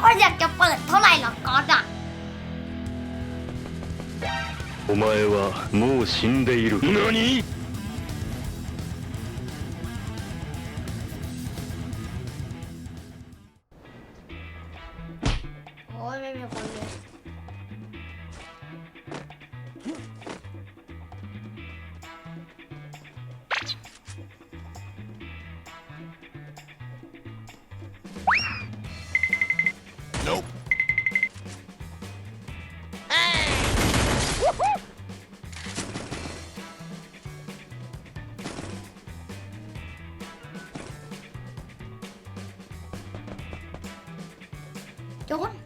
ไม่ค่อยอยากจะเปิดเท่าไหร่หรอกก๊อตอ่ะ お前はもう死んでいる何 โจน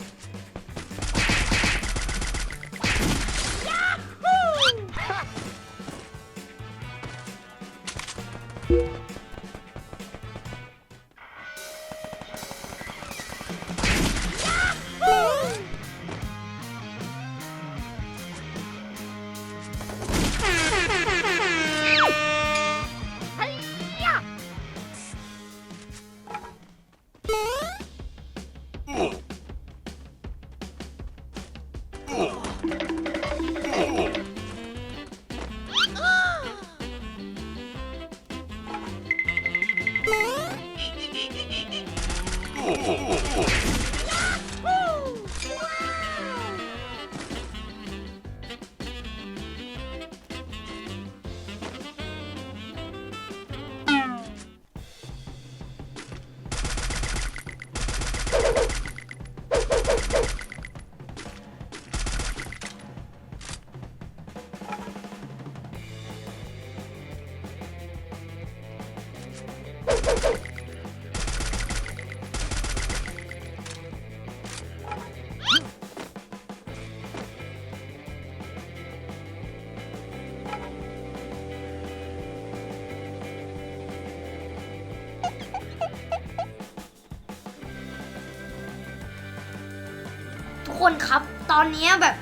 คนครับ ตอนนี้แบบ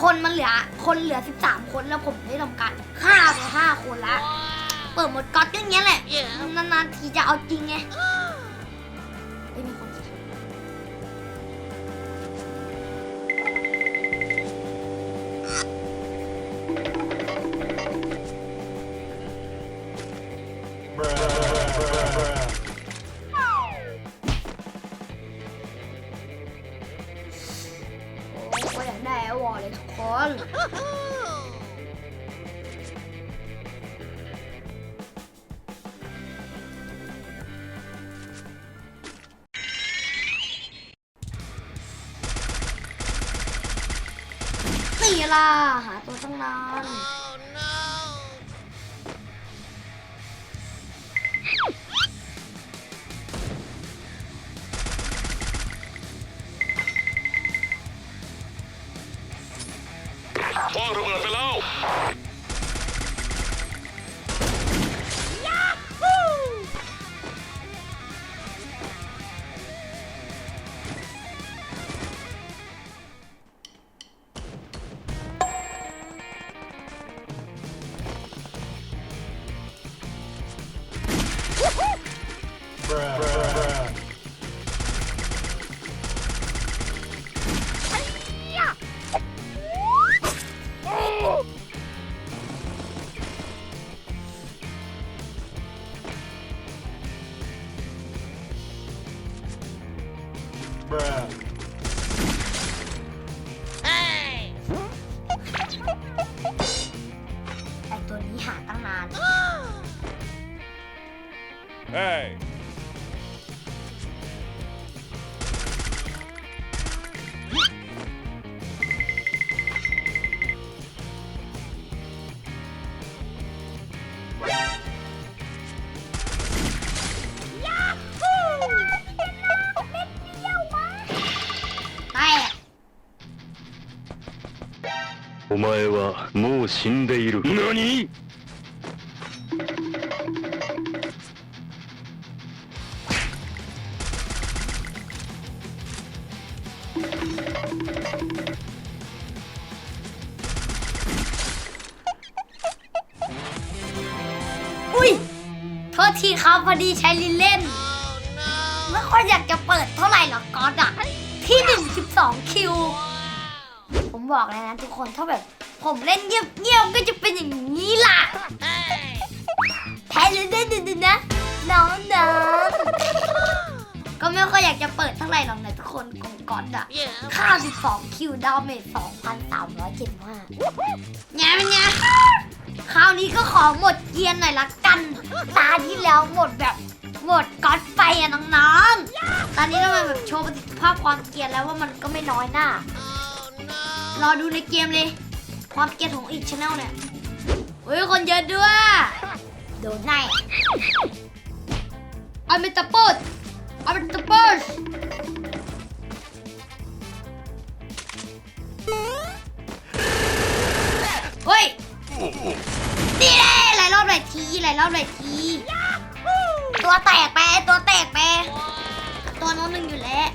คนมันเหลือคนเหลือ 13 คนแล้วผมได้ทำการฆ่าไป5คนละ เปิดหมดก๊อตอย่างเงี้ยแหละ นานๆทีจะเอาจริงไง นี่ ตัวนี้หาตั้งนาน Hey แต่ お前はもう死んでいる何 ษทีครับพอดีใช้ลินเล่น ไม่ค่อยอยากจะเปิดเท่าไหร่หรอกก๊อตอะที่หนึ่งสิบสองคิว ผมบอกเลยนะทุกคนถ้าแบบ ผมเล่นเงียบๆก็จะเป็นอย่างนี้ล่ะแพ้เลยได้ดูๆนะน้องน้องก็ไม่ค่อยอยากจะเปิดเท่าไหร่หรอกนะทุกคนของก๊อตอะค่า12คิวดาเมจ2,375ไงเป็นไง คราวนี้ก็ขอหมดเกียร์หน่อยละกัน ตาที่แล้วหมดแบบหมดก๊อตไปอะน้องๆ ตอนนี้เรามาแบบโชว์ประสิทธิภาพความเกียร์แล้วว่ามันก็ไม่น้อยหน้ารอดูในเกมเลย ความเกียร์ของอีกชแนลเนี่ยเฮ้ยคนเยอะด้วย โดนไนเอาเป็นตะปูดเอาเป็นตะปูด ทีหลายรอบหลายทีตัวแตกไปตัวแตกไปตัวโน้นหนึ่งอยู่แล้ว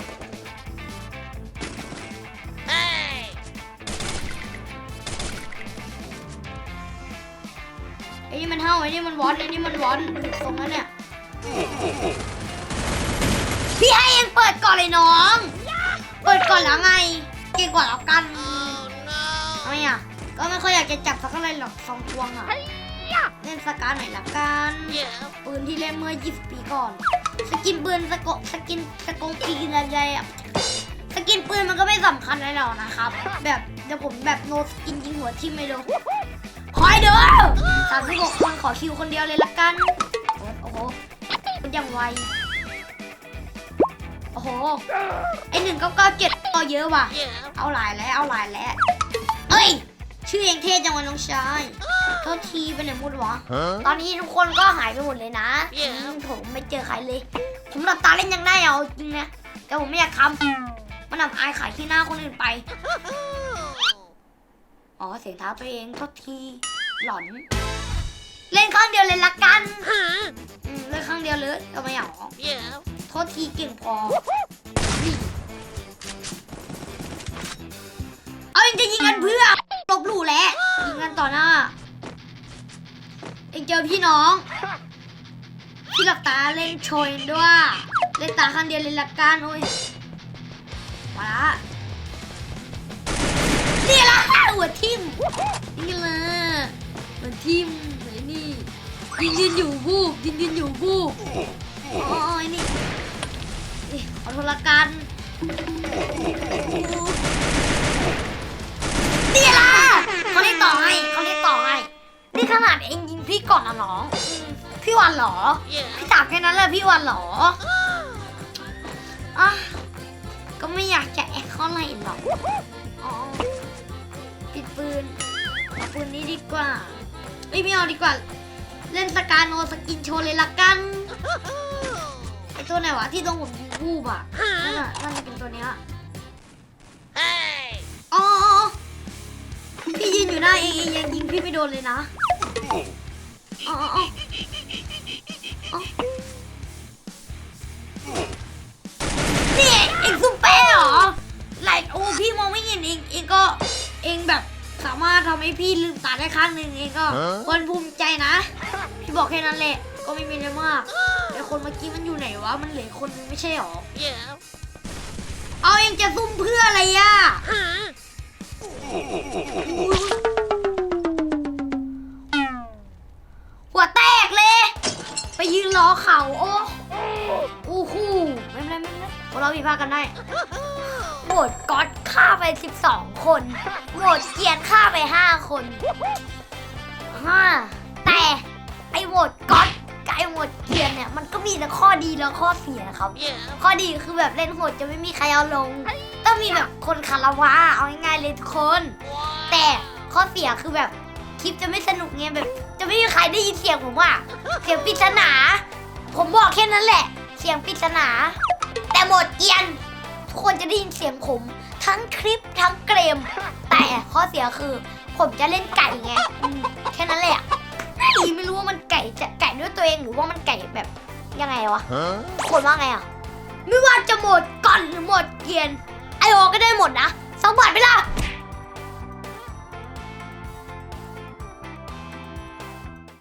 ไอ้นี่มันเท่าไอ้นี่มันวอนไอ้นี่มันวอนตรงนั้นเนี่ยพี่ให้เองเปิดก่อนเลยน้อง เปิดก่อนแล้วไง เก่งกว่าแล้วกันทำไมอะก็ไม่ค่อยอยากจะจับสักอะไรหรอกสองพวงอะ เล่นสกาหน่อยละกันปืนที่เล่นเมื่อ 20 ปีก่อน สกินปืนสกสกินสกงปีอะไรอะสกินปืนมันก็ไม่สำคัญอะไรหรอกนะครับ แบบเดี๋ยวผมแบบโนสกินยิงหัวทิ่มไม่ดูคอยเด้อสามสิบหกคนขอคิวคนเดียวเลยละกัน โอ้โหมันยังไว โอ้โห ไอหนึ่งเก้าเก้าเจ็ดก็เยอะว่ะ เอาหลายแล้ว เอาหลายแล้ว เอ้ย ชื่อเองเท่จังวะน้องชาย โทษทีไปไหนหมดวะ Huh? ตอนนี้ทุกคนก็หายไปหมดเลยนะอืมผมไม่เจอใครเลย ผมหลับตาเล่นยังได้เอาจริงนะ แต่ผมไม่อยากทำมันอับอายขายที่หน้าคนอื่นไป อ๋อเสียงเท้าตัวเองโทษทีหลอน เล่นครั้งเดียวเลยละกันอืมเล่นครั้งเดียวเลยก็ไม่อยากออกโทษทีเก่งพอนี่เอาเองจะยิงกันเพื่อ เจอพี่น้องพี่หลับตาเล่นโชยด้วย เล่นตาข้างเดียวเลยละกันโอ้ยมาละนี่ละหัวทิมนี่ละหัวทิมไหนนี่ยินยินอยู่บูบยินยินอยู่บูบโอ้ยนี่นี่เอาโทรกันนี่ละเขาเรียกต่อให้เขาเรียกต่อ นี่ขนาดเองยิงพี่ก่อนนะน้องอืมพี่วันเหรอ พี่ถามแค่นั้นแหละพี่วันเหรออะก็ไม่อยากจะแอคเข้าไลน์หรอกอ๋อปิดปืนเอาปืนนี้ดีกว่าเอ้ยไม่เอาดีกว่า เล่นสกาโนสกินโชว์เลยละกันไอตัวไหนวะที่ตรงผมยิงบูบอะนั่นน่ะน่าจะเป็นตัวเนี้ยอ๋ออ๋ออ๋อพี่ยืนอยู่หน้าเองเองยังยิงพี่ไม่โดนเลยนะ อ๋ออ๋ออ๋อนี่เองซุปเป้เหรอไหลโอ้พี่มองไม่เห็นเองเองก็เองแบบสามารถทำให้พี่ลืมตาได้ครั้งหนึ่งเองก็ฮะควรภูมิใจนะ พี่บอกแค่นั้นแหละ ก็ไม่มีอะไรมากแต่คนเมื่อกี้มันอยู่ไหนวะ มันเหลือคนนึงไม่ใช่หรอ เอาเองจะซุ่มเพื่ออะไรอะ ไปยืนรอเขาโอ้โอ้โหไม่เป็นไรไม่เป็นไรพวกเราพิพากกันได้โหวตก๊อตฆ่าไป 12 คนโหวตเกียรติฆ่าไป 5 คนห้าแต่ไอโหวตก๊อตกับไอโหวตเกียรติเนี่ยมันก็มีแต่ข้อดีแล้วข้อเสียครับ ข้อดีคือแบบเล่นโหดจะไม่มีใครเอาลง ต้องมีแบบคนคารวะเอาง่ายๆเลยทุกคน แต่ข้อเสียคือแบบ ลิปจะไม่สนุกไงแบบ จะไม่มีใครได้ยินเสียงผมอะเสียงปริศนา ผมบอกแค่นั้นแหละ เสียงปริศนา แต่โหมดเกรียนทุกคนจะได้ยินเสียงผม ทั้งคลิปทั้งเกม แต่ข้อเสียคือ ผมจะเล่นไก่ไงอืมแค่นั้นแหละอีไม่รู้ว่ามันไก่จะไก่ด้วยตัวเองหรือว่ามันไก่แบบยังไงวะ Huh? คนว่าไงอะ ไม่ว่าจะโหมดก่อนหรือโหมดเกรียน ไอโอก็ได้หมดนะสองบาทไปละ